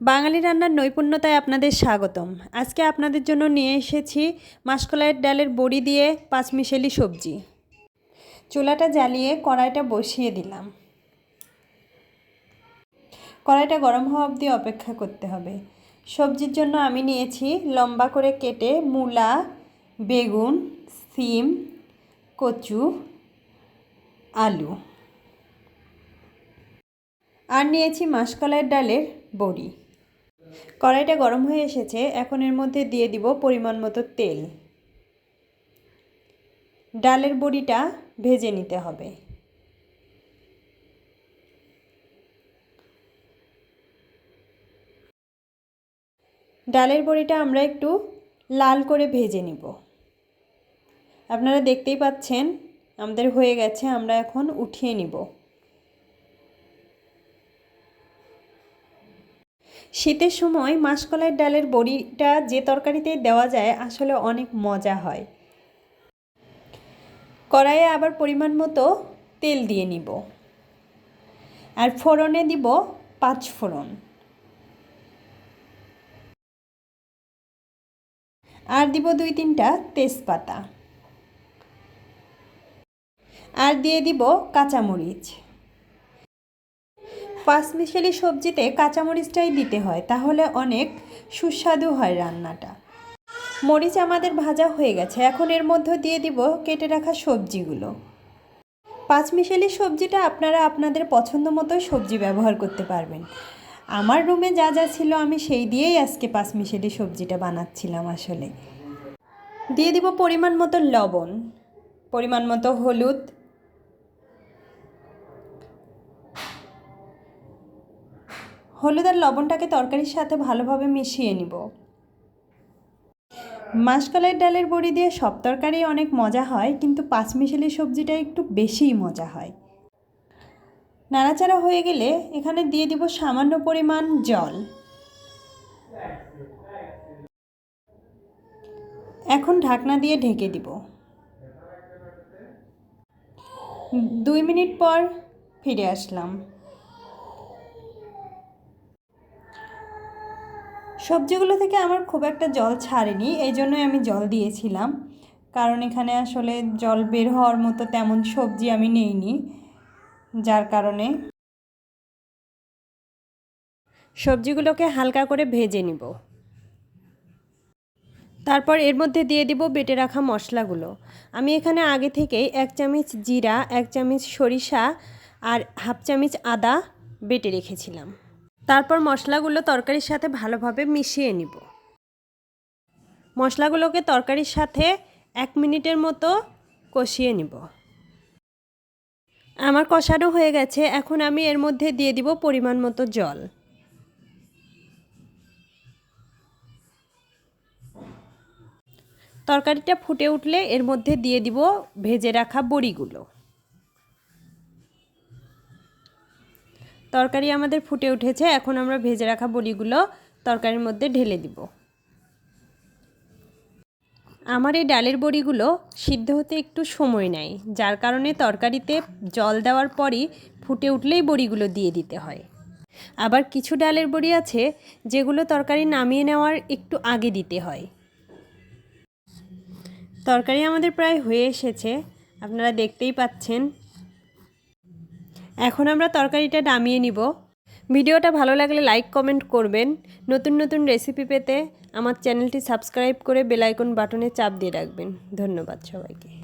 বাঙালি রান্নার নৈপুণ্যতায় আপনাদের স্বাগতম। আজকে আপনাদের জন্য নিয়ে এসেছি মাসকলাইয়ের ডালের বড়ি দিয়ে পাঁচমিশেলি সবজি। চুলাটা জ্বালিয়ে কড়াইটা বসিয়ে দিলাম। কড়াইটা গরম হওয়া অবধি অপেক্ষা করতে হবে। সবজির জন্য আমি নিয়েছি লম্বা করে কেটে মূলা, বেগুন, সিম, কচু, আলু। আর নিয়েছি মাসকলাইয়ের ডালের বড়ি। কড়াইটা গরম হয়ে এসেছে, এখন এর মধ্যে দিয়ে দিব পরিমাণ মতো তেল। ডালের বড়িটা ভেজে নিতে হবে। ডালের বড়িটা আমরা একটু লাল করে ভেজে নিব। আপনারা দেখতেই পাচ্ছেন, আমাদের হয়ে গেছে, আমরা এখন উঠিয়ে নিব। শীতের সময় মাসকলাইয়ের ডালের বড়িটা যে তরকারিতে দেওয়া যায় আসলে অনেক মজা হয়। কড়াইয়ে আবার পরিমাণ মতো তেল দিয়ে নিব। আর ফোড়নে দিব পাঁচ ফোড়ন। আর দিব দুই তিনটা তেজপাতা। আর দিয়ে দিব কাঁচামরিচ। পাঁচমিশালি সবজিতে কাঁচামরিচটাই দিতে হয়, তাহলে অনেক সুস্বাদু হয় রান্নাটা। মরিচ আমাদের ভাজা হয়ে গেছে, এখন এর মধ্যে দিয়ে দিব কেটে রাখা সবজিগুলো। পাঁচমিশালি সবজিটা আপনারা আপনাদের পছন্দ মতো সবজি ব্যবহার করতে পারবেন। আমার রুমে যা যা ছিল আমি সেই দিয়েই আজকে পাঁচমিশালি সবজিটা বানাচ্ছিলাম আসলে। দিয়ে দিব পরিমাণ মতো লবণ, পরিমাণ মতো হলুদ হলুদ আর লবণটাকে তরকারির সাথে ভালোভাবে মিশিয়ে নিব। মাসকলাই ডালের বড়ি দিয়ে সব তরকারি অনেক মজা হয়, কিন্তু পাঁচমিশালি সবজিটা একটু বেশিই মজা হয়। নাড়াচাড়া হয়ে গেলে এখানে দিয়ে দিব সামান্য পরিমাণ জল। এখন ঢাকনা দিয়ে ঢেকে দিব। দুই মিনিট পর ফিরে আসলাম। সবজিগুলো থেকে আমার খুব একটা জল ছাড়েনি, এই জন্যই আমি জল দিয়েছিলাম। কারণ এখানে আসলে জল বের হওয়ার মতো তেমন সবজি আমি নেইনি, যার কারণে সবজিগুলোকে হালকা করে ভেজে নিব। তারপর এর মধ্যে দিয়ে দিব বেটে রাখা মশলাগুলো। আমি এখানে আগে থেকেই এক চামচ জিরা, এক চামচ সরিষা আর হাফ চামচ আদা বেটে রেখেছিলাম। তারপর মশলাগুলো তরকারির সাথে ভালোভাবে মিশিয়ে নিব। মশলাগুলোকে তরকারির সাথে এক মিনিটের মতো কষিয়ে নিব। আমার কষানো হয়ে গেছে, এখন আমি এর মধ্যে দিয়ে দিব পরিমাণ মতো জল। তরকারিটা ফুটে উঠলে এর মধ্যে দিয়ে দিব ভেজে রাখা বড়িগুলো। তরকারি আমাদের ফুটে উঠেছে, এখন আমরা ভেজে রাখা বড়িগুলো তরকারির মধ্যে ঢেলে দিব। আমার এই ডালের বড়িগুলো সিদ্ধ হতে একটু সময় নেয়, যার কারণে তরকারিতে জল দেওয়ার পরই ফুটে উঠলেই বড়িগুলো দিয়ে দিতে হয়। আবার কিছু ডালের বড়ি আছে, যেগুলো তরকারি নামিয়ে নেওয়ার একটু আগে দিতে হয়। তরকারি আমাদের প্রায় হয়ে এসেছে, আপনারা দেখতেই পাচ্ছেন এখন আমরা তরকারিটা নামিয়ে নিব। ভিডিওটা ভালো লাগলে লাইক, কমেন্ট করবেন। নতুন নতুন রেসিপি পেতে আমার চ্যানেলটি সাবস্ক্রাইব করে বেলাইকন বাটনে চাপ দিয়ে রাখবেন। ধন্যবাদ সবাইকে।